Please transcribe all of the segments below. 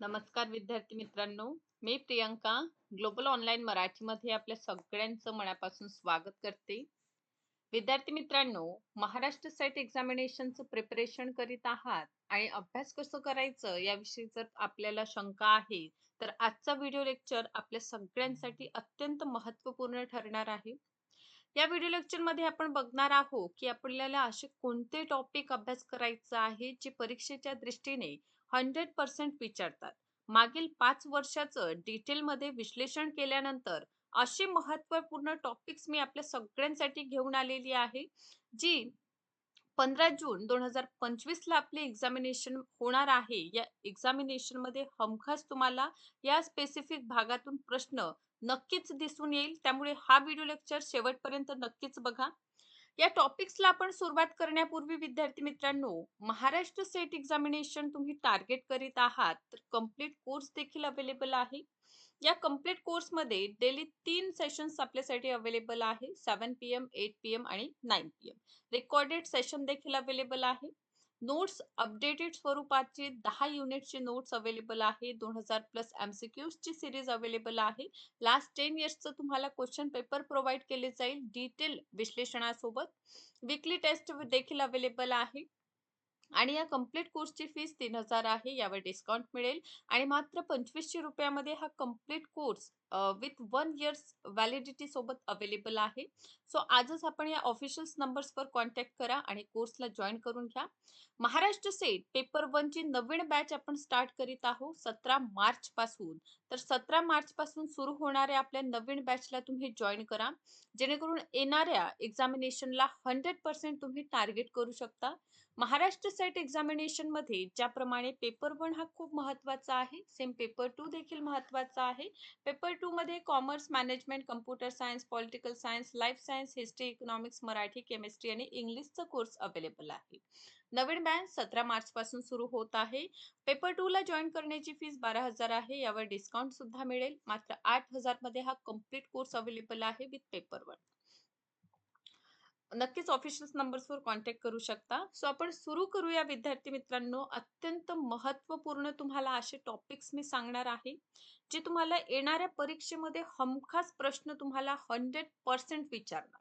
नमस्कार विद्यार्थी मित्रांनो मी प्रियंका ग्लोबल ऑनलाईन मराठीमध्ये आपल्या सगळ्यांचं मनापासून स्वागत करते. विद्यार्थी मित्रांनो महाराष्ट्र सेट एक्झामिनेशनचं प्रिपरेशन करीत आहात आणि अभ्यास कसं करायचं याविषयी जर आपल्याला शंका आहे तर आजचा व्हिडिओ लेक्चर आपल्या सगळ्यांसाठी अत्यंत महत्त्वपूर्ण ठरणार आहे. या व्हिडिओ लेक्चरमध्ये आपण बघणार आहोत की आपल्याला असे कोणते टॉपिक अभ्यास करायचा आहे जे परीक्षेच्या दृष्टीने हंड्रेड पर्सेंट विचारतात. मागील पाच वर्षाचं डिटेलमध्ये विश्लेषण केल्यानंतर असे महत्त्वपूर्ण टॉपिक्स मी आपल्या सगळ्यांसाठी घेऊन आलेली आहे जी पंधरा जून दोन हजार पंचवीस ला आपले एक्झामिनेशन होणार आहे. या एक्झामिनेशनमध्ये हमखास तुम्हाला या स्पेसिफिक भागातून प्रश्न नक्कीच दिसून येईल. त्यामुळे हा व्हिडिओ लेक्चर शेवटपर्यंत नक्कीच बघा. या टॉपिक्सला आपण सुरुवात करण्यापूर्वी विद्यार्थी मित्रांनो महाराष्ट्र सेट एक्झामिनेशन तुम्ही टार्गेट करीत आहात तर कंप्लीट कोर्स देखील अवेलेबल आहे. या कंप्लीट कोर्समध्ये डेली तीन सेशन्स आपल्यासाठी अवेलेबल आहे seven P M eight P M आणि nine P M recorded session देखील अवेलेबल आहे. नोट्स अपडेटेड स्वरूपाचे दहा युनिटचे नोट्स अवेलेबल आहे. दोन हजार प्लस एमसीक्यूज ची सिरीज अवेलेबल आहे. लास्ट टेन इयर्सचं तुम्हाला क्वेश्चन पेपर प्रोव्हाइड केले जाईल डिटेल विश्लेषणासोबत. विकली टेस्ट देखील अवेलेबल आहे. आणि या कंप्लीट कोर्सची फीस तीन हजार आहे यावर डिस्काउंट मिळेल. आणि मात्र पंचवीसशे रुपयामध्ये हा complete course with one years validity सोबत अवेलेबल आहे. सो आजच आपण या ऑफिशियल नंबर्सवर कॉन्टॅक्ट करा आणि कोर्सला जॉईन करून घ्या. महाराष्ट्र सेट पेपर वन ची नवीन बॅच आपण स्टार्ट करीत आहोत सतरा मार्च पासून. तर सतरा मार्च पासून सुरू होणाऱ्या आपल्या नवीन बॅचला तुम्ही जॉईन करा. जेणेकरून येणाऱ्या एक्झामिनेशनला हंड्रेड पर्सेंट तुम्ही टार्गेट करू शकता. महाराष्ट्र सेट एक्झामिनेशनमध्ये ज्याप्रमाणे पेपर वन हा खूप महत्त्वाचा आहे सेम पेपर टू देखील महत्त्वाचा आहे. पेपर टू मध्ये commerce management computer science political science life science history economics Marathi chemistry आणि इंग्लिशचा कोर्स अवेलेबल आहे. नवीन बॅच सतरा मार्च पासून सुरू होत आहे. पेपर टू ला जॉईन करण्याची फीस बारा हजार आहे. यावर डिस्काउंट सुद्धा मिळेल. मात्र आठ हजारमध्ये हा कंप्लीट कोर्स अवेलेबल आहे विथ पेपर वन नक्कीच ऑफिशियल नंबर्सवर कॉन्टॅक्ट करू शकता. सो आपण सुरू करूया विद्यार्थी मित्रांनो. अत्यंत महत्त्वपूर्ण तुम्हाला असे टॉपिक्स मी सांगणार आहे जे तुम्हाला येणाऱ्या परीक्षेमध्ये हमखास प्रश्न तुम्हाला हंड्रेड पर्सेंट विचारणार.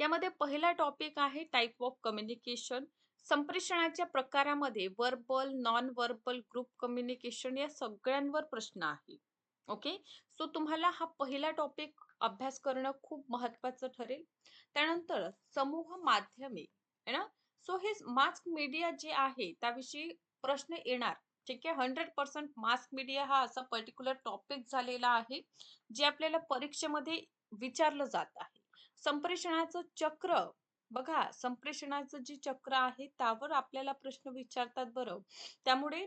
यामध्ये पहिला टॉपिक आहे टाईप ऑफ कम्युनिकेशन संप्रेषणाच्या प्रकारामध्ये verbal non verbal group communication या सगळ्यांवर प्रश्न आहे. ओके सो तुम्हाला हा पहिला टॉपिक अभ्यास करणं खूप महत्वाचं ठरेल. त्यानंतर समूह माध्यमे ना? सो हे मास मीडिया जे आहे त्याविषयी प्रश्न येणार. ठीक आहे? हंड्रेड पर्सेंट मास मीडिया हा असा पर्टिक्युलर टॉपिक झालेला आहे जे आपल्याला परीक्षेमध्ये विचारलं जात आहे. संप्रेषणाचं चक्र बघा संप्रेषणाचं जे चक्र आहे त्यावर आपल्याला प्रश्न विचारतात बरं. त्यामुळे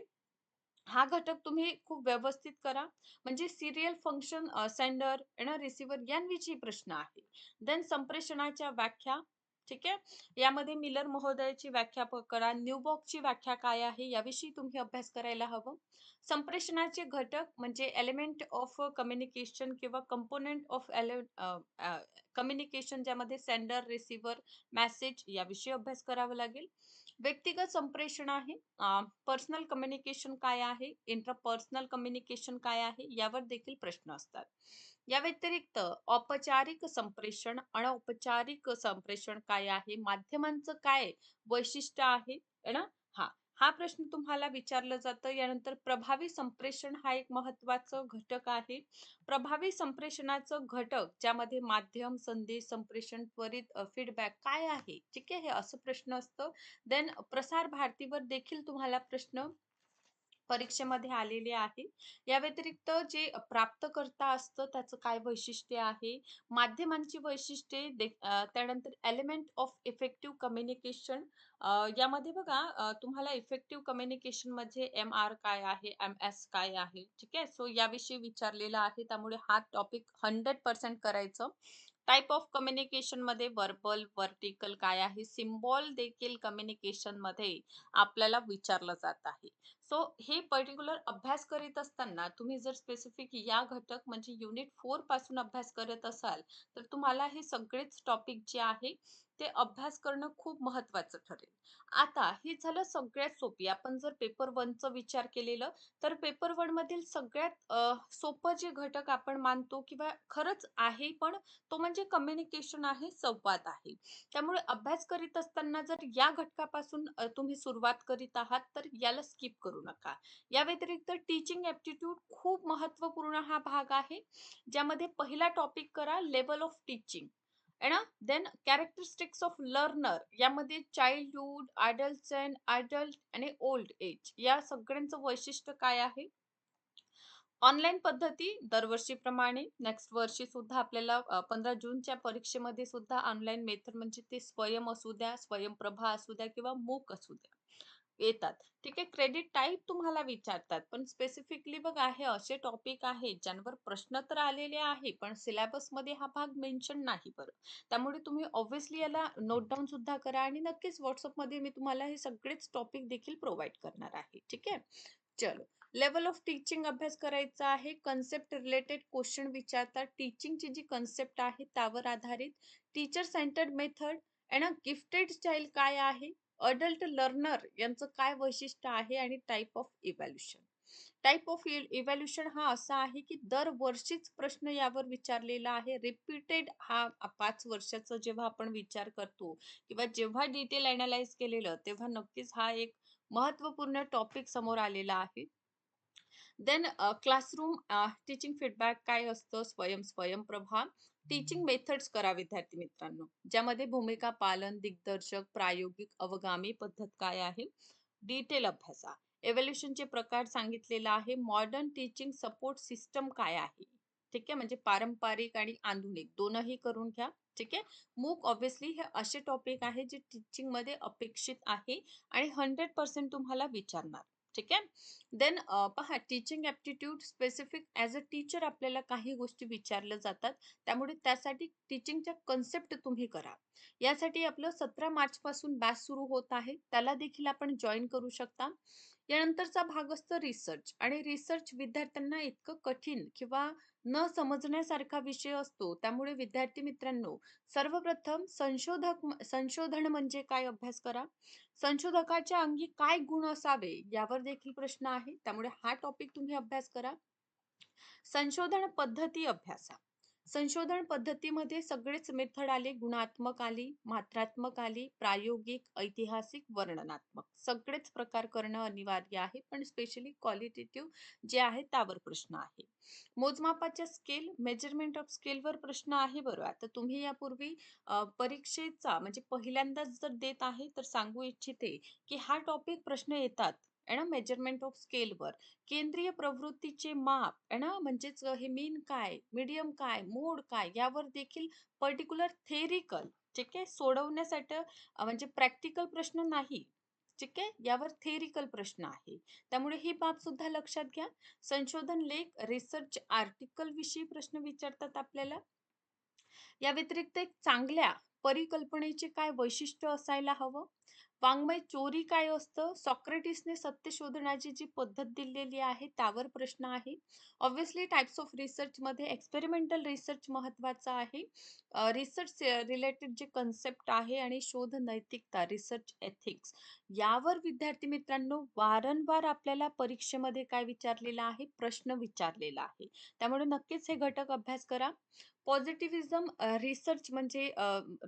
हा घटक तुम्ही खूप व्यवस्थित करा. म्हणजे सिरियल फंक्शन सेंडर आणि रिसिव्हर यांविषयी प्रश्न आहे. देन संप्रेषणाच्या व्याख्या ठीक आहे? यामध्ये मिलर महोदयाची व्याख्या करा. न्यूबॉकची व्याख्या काय आहे याविषयी तुम्ही अभ्यास करायला हवं. संप्रेषणाचे घटक म्हणजे एलिमेंट ऑफ कम्युनिकेशन किंवा कंपोनेंट ऑफ एले कम्युनिकेशन ज्यामध्ये सेंडर रिसिव्हर मेसेज याविषयी अभ्यास करावा लागेल. व्यक्तिगत संप्रेषण आहे. पर्सनल कम्युनिकेशन काय आहे? इंटरपर्सनल कम्युनिकेशन काय आहे? यावर देखील प्रश्न असतात. या व्यतिरिक्त औपचारिक संप्रेषण अनौपचारिक संप्रेषण काय आहे? माध्यमांचं काय वैशिष्ट्य आहे? ना? हा. हा प्रश्न तुम्हाला विचारलं जातं. यानंतर प्रभावी संप्रेषण हा एक महत्वाचं घटक आहे. प्रभावी संप्रेषणाचं घटक ज्यामध्ये माध्यम संदेश संप्रेषण त्वरित फीडबॅक काय आहे? ठीक आहे? हे असं प्रश्न असतं. देन प्रसार भारतीवर देखील तुम्हाला प्रश्न परीक्षेमध्ये आलेले आहे या व्यतिरिक्त जे प्राप्तकर्ता असतं त्याचं काय वैशिष्ट्य आहे? माध्यमांची वैशिष्ट्ये त्यानंतर एलिमेंट ऑफ इफेक्टिव्ह कम्युनिकेशन यामध्ये बघा तुम्हाला इफेक्टिव्ह कम्युनिकेशनमध्ये एम आर काय आहे एम एस काय आहे ठीक आहे? सो याविषयी विचारलेला आहे. त्यामुळे हा टॉपिक हंड्रेड पर्सेंट करायचं. टाईप ऑफ कम्युनिकेशनमध्ये वर्बल वर्टिकल काय आहे? सिम्बॉल देखील कम्युनिकेशनमध्ये आपल्याला विचारलं जात आहे. सो हे पर्टिक्युलर अभ्यास करीत असताना तुम्ही जर स्पेसिफिक या घटक म्हणजे युनिट फोरपासून अभ्यास करत असाल तर तुम्हाला हे सगळेच टॉपिक जे आहे ते अभ्यास करणं खूप महत्वाचं ठरेल. आता हे झालं सगळ्यात सोपी. आपण जर पेपर वनचं विचार केलेलं तर पेपर वन मधील सगळ्यात सोपं जे घटक आपण मानतो किंवा खरंच आहे पण तो म्हणजे कम्युनिकेशन आहे संवाद आहे. त्यामुळे अभ्यास करीत असताना जर या घटकापासून तुम्ही सुरुवात करीत आहात तर याला स्किप करू नका. या व्यतिरिक्त टीचिंग ऍप्टिट्यूड खूप महत्त्वपूर्ण हा भाग आहे ज्यामध्ये पहिला टॉपिक करा लेवल ऑफ टीचिंग ना? देन कॅरेक्टरिस्टिक्स ऑफ लर्नर यामध्ये चाइल्डहुड अडल्ट अडल्ट आणि ओल्ड एज या सगळ्यांचं वैशिष्ट्य काय आहे? ऑनलाईन पद्धती दरवर्षीप्रमाणे नेक्स्ट वर्षी सुद्धा आपल्याला पंधरा जूनच्या परीक्षेमध्ये सुद्धा ऑनलाईन मेथड म्हणजे ते स्वयं असू द्या स्वयंप्रभा असू द्या किंवा मूक असू द्या. येतात. ठीक आहे क्रेडिट टाईप तुम्हाला विचारतात. पण स्पेसिफिकली बघा हे असे टॉपिक आहेत ज्यांवर प्रश्न तर आलेले आहे पण सिलेबसमध्ये हा भाग मेन्शन नाही बरं. त्यामुळे तुम्ही ऑब्व्हियसली याला नोट डाऊन सुद्धा करा आणि नक्कीच व्हॉट्सअपमध्ये मी तुम्हाला हे सगळेच टॉपिक देखील प्रोव्हाइड करणार आहे. ठीक आहे? चलो. लेवल ऑफ टीचिंग अभ्यास करायचा आहे. कन्सेप्ट रिलेटेड क्वेश्चन विचारतात. टीचिंगची जी कन्सेप्ट आहे त्यावर आधारित. Teacher centred method and a gifted child काय आहे? अडल्ट लर्नर यांचं काय वैशिष्ट्य आहे आणि type of evaluation type of evaluation हा असा आहे की दरवर्षीच प्रश्न यावर विचारलेला आहे. रिपीटेड हा पाच वर्षाचा जेव्हा आपण विचार करतो किंवा जेव्हा डिटेल अनालाइज केलेलं तेव्हा नक्कीच हा एक महत्त्वपूर्ण टॉपिक समोर आलेला आहे. देन क्लासरूम टीचिंग फीडबॅक काय असतं? स्वयं स्वयंप्रभा. टीचिंग मेथड्स करा विद्यार्थी मित्रांनो. ज्यामध्ये भूमिका पालन दिग्दर्शक प्रायोगिक अवगामी पद्धत काय आहे? डिटेल अभ्यासा. एव्होल्युशनचे प्रकार सांगितलेला आहे. मॉडर्न टीचिंग सपोर्ट सिस्टम काय आहे? ठीक आहे? म्हणजे पारंपरिक आणि आधुनिक. दोनही करून घ्या. ठीक आहे? मूक ऑब्विसली हे असे टॉपिक आहे जे टीचिंगमध्ये अपेक्षित आहे आणि हंड्रेड पर्सेंट तुम्हाला विचारणार. ठीक आहे? देन पहा teaching aptitude specific as a teacher आपल्याला काही गोष्टी विचारल्या जातात. त्यामुळे त्यासाठी टीचिंगच्या कन्सेप्ट तुम्ही करा. यासाठी आपलं सतरा मार्च पासून बॅच सुरू होत आहे. त्याला देखील आपण जॉईन करू शकता. यानंतरचा भाग असतो रिसर्च आणि रिसर्च विद्यार्थ्यांना इतकं कठीण किंवा न समजण्यासारखा विषय असतो त्यामुळे विद्यार्थी मित्रांनो सर्वप्रथम संशोधक संशोधन म्हणजे काय अभ्यास करा? संशोधकाच्या अंगी काय गुण असावे यावर देखील प्रश्न आहे. त्यामुळे हा टॉपिक तुम्ही अभ्यास करा. संशोधन पद्धती अभ्यासा. संशोधन पद्धतीमध्ये सगळेच मेथड आले गुणात्मक आली मात्रात्मक आली प्रायोगिक ऐतिहासिक वर्णनात्मक. सगळेच प्रकार करणं अनिवार्य आहे पण स्पेशली क्वालिटेटिव्ह जे आहे त्यावर प्रश्न आहे. मोजमापाच्या स्केल मेजरमेंट ऑफ स्केलवर प्रश्न आहे बरोबर आता तुम्ही यापूर्वी परीक्षेचा म्हणजे पहिल्यांदाच जर देत आहे तर सांगू इच्छिते की हा टॉपिक प्रश्न येतात. ना मेजरमेंट ऑफ स्केलवर केंद्रीय प्रवृत्तीचे माप ना म्हणजेच हे मीन काय मीडियम काय मोड काय यावर देखील पर्टिक्युलर थेरिकल ठीक आहे सोडवण्यासाठी म्हणजे प्रॅक्टिकल प्रश्न नाही ठीक आहे यावर थेरिकल प्रश्न आहे. त्यामुळे ही बाब सुद्धा लक्षात घ्या. संशोधन लेख रिसर्च आर्टिकल विषयी प्रश्न विचारतात आपल्याला. या व्यतिरिक्त एक चांगल्या परिकल्पनेचे काय वैशिष्ट्य असायला हवं? वाङ्मय चोरी काय असतं? सॉक्रेटिसने सत्य शोधण्याची जी पद्धत दिलेली आहे त्यावर प्रश्न आहे. ऑब्व्हियसली टाइप्स ऑफ रिसर्च मध्ये एक्सपेरिमेंटल रिसर्च महत्त्वाचा आहे. रिसर्च रिलेटेड जे कन्सेप्ट आहे आणि शोध नैतिकता रिसर्च एथिक्स यावर विद्यार्थी मित्रांनो वारंवार आपल्याला परीक्षेमध्ये काय विचारलेला आहे? प्रश्न विचारलेला आहे. त्यामुळे नक्कीच हे घटक अभ्यास करा. पॉझिटिव्हिझम रिसर्च म्हणजे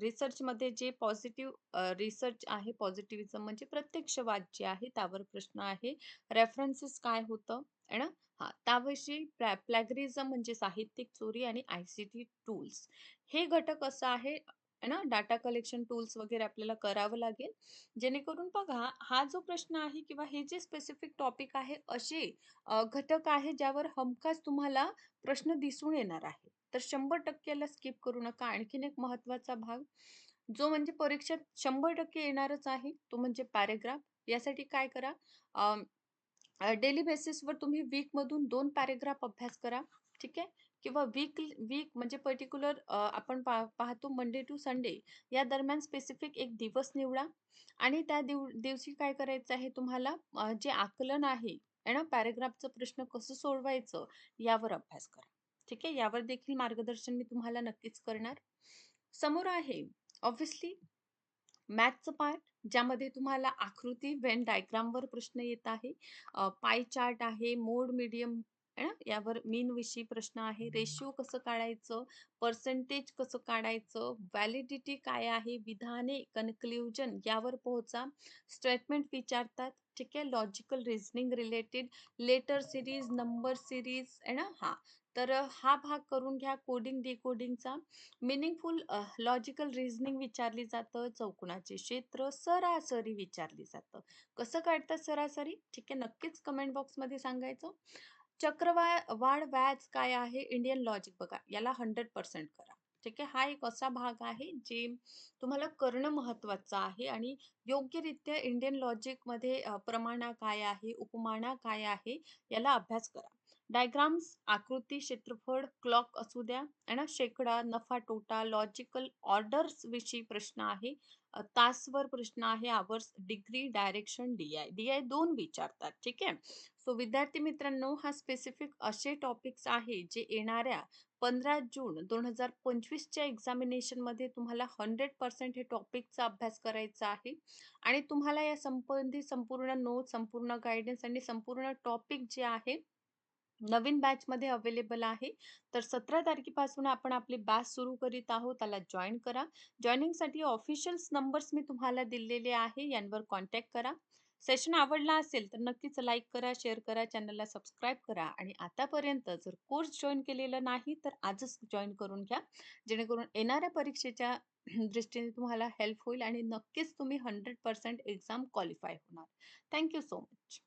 रिसर्च मध्ये जे पॉझिटिव्ह रिसर्च आहे पॉझिटिव्हिझम म्हणजे प्रत्यक्षवाद जे आहे त्यावर प्रश्न आहे. रेफरन्सेस काय होतं? ना? हा त्याविषयी प्लॅगरिझम म्हणजे साहित्यिक चोरी आणि आयसीटी टूल्स. हे घटक असं आहे ना? डाटा कलेक्शन टूल्स वगैरे आपल्याला करावं लागेल. जेणेकरून बघा हा जो प्रश्न आहे किंवा हे जे स्पेसिफिक टॉपिक आहे असे घटक आहे ज्यावर हमखास तुम्हाला प्रश्न दिसून येणार आहे. तर शंभर टक्क्याला स्किप करू नका. आणखीन एक महत्त्वाचा भाग जो म्हणजे परीक्षेत शंभर टक्के येणारच आहे तो म्हणजे पॅरेग्राफ यासाठी काय करा डेली बेसिसवर तुम्ही वीकमधून दोन पॅरेग्राफ अभ्यास करा ठीक आहे? किंवा वीक वीक म्हणजे पर्टिक्युलर आपण पा पाहतो मंडे टू संडे या दरम्यान स्पेसिफिक एक दिवस निवडा. आणि त्या दिव दिवशी काय करायचं आहे तुम्हाला जे आकलन आहे ना? पॅरेग्राफचं प्रश्न कसं सोडवायचं यावर अभ्यास करा. ठीक आहे? यावर देखील मार्गदर्शन मी तुम्हाला नक्कीच करणार. समोर आहे ऑब्व्हियसली मॅथचं पार्ट ज्यामध्ये तुम्हाला आकृती वेन डायग्रामवर प्रश्न येत आहे. पाय चार्ट आहे मोड मीडियम आहे ना यावर मीन विषयी प्रश्न आहे रेशिओ कसं काढायचं पर्सेंटेज कसं काढायचं व्हॅलिडिटी काय आहे विधाने कन्क्ल्युजन यावर पोहोचा. स्टेटमेंट विचारतात ठीक आहे logical reasoning related letter series number series आहे ना? हा. तर हा भाग करून घ्या कोडिंग डिकोडिंगचा मिनिंगफुल लॉजिकल रिझनिंग विचारली जातं चौकोनाचे क्षेत्र सरासरी विचारली जातं. कसं काढतात सरासरी? ठीक आहे नक्कीच कमेंट बॉक्समध्ये सांगायचं. चक्रवा वाढ व्याज काय आहे? इंडियन लॉजिक बघा. याला हंड्रेड पर्सेंट करा. ठीक आहे? हा एक असा भाग आहे जे तुम्हाला करणं महत्वाचं आहे आणि योग्यरित्या इंडियन लॉजिकमध्ये प्रमाणा काय आहे? उपमाना काय आहे? याला अभ्यास करा. डायग्राम्स आकृती क्षेत्रफळ क्लॉक असू द्या है ना? शेकडा नफा तोटा लॉजिकल ऑर्डर्स विषयी प्रश्न आहे. तासवर प्रश्न आहे hours degree direction D I D I दोन विचारतात. ठीक आहे? सो विद्यार्थी मित्रांनो हा स्पेसिफिक असे टॉपिक्स आहे जे येणाऱ्या पंधरा जून दोन हजार पंचवीसच्या एक्झामिनेशनमध्ये तुम्हाला हंड्रेड पर्सेंट हे टॉपिकचा अभ्यास करायचा आहे. आणि तुम्हाला या संबंधी संपूर्ण नोट संपूर्ण गायडन्स आणि संपूर्ण टॉपिक जे आहे नवीन बॅचमध्ये अवेलेबल आहे. तर सतरा तारखेपासून आपण आपली बॅच सुरू करीत आहोत. त्याला जॉईन करा. जॉईनिंगसाठी ऑफिशियल्स नंबर्स मी तुम्हाला दिलेले आहे. यांवर कॉन्टॅक्ट करा. सेशन आवडला असेल तर नक्कीच लाईक करा शेअर करा चॅनलला सबस्क्राईब करा आणि आतापर्यंत जर कोर्स जॉईन केलेला नाही तर आजच जॉईन करून घ्या. जेणेकरून येणाऱ्या परीक्षेच्या दृष्टीने तुम्हाला हेल्प होईल आणि नक्कीच तुम्ही हंड्रेड पर्सेंट एक्झाम क्वालिफाय होणार. Thank you so much.